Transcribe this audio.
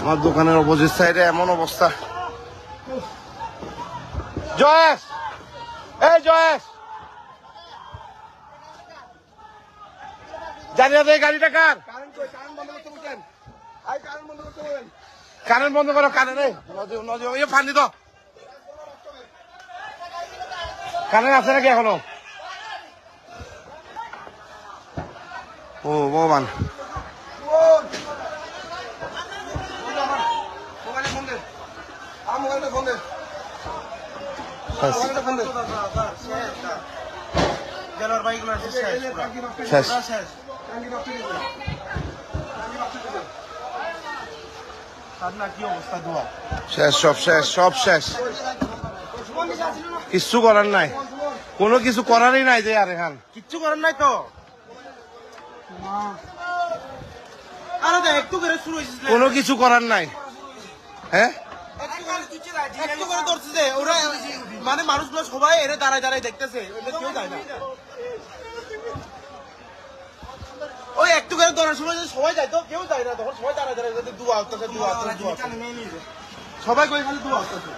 আমার দোকানের অপোজিট সাইডে এমন অবস্থা। জয়েশ! এই জয়েশ! জানি না গাড়িটা কার? কারেন্ট বন্ধ করো, কারেন্ট নদী ফান্দি তো কারেন্ট আছে নাকি এখনও? ও ভগবান। শেষ শেষ সব শেষ সব শেষ। কিচ্ছু করার নাই। কোনো কিছু করারই নাই যে আর এখান কিচ্ছু করার নাই তো আরে দেখ একটু করে শুরু হয়েছিস কোনো কিছু করার নাই। হ্যাঁ? একটু করে ধরছে ওরা মানে মানুষগুলো সবাই এরে দাঁড়ায় দাঁড়ায় দেখতেছে ওটা কেউ যায় না। ওই একটু করে ধরার সময় সবাই যায় তো কেউ যায় না তখন সবাই দাঁড়ায় দাঁড়ায় যাতে দুয়া আসতেছে দুয়া আসতেছে দুয়া সবাই কই খালি দুয়া আসতেছে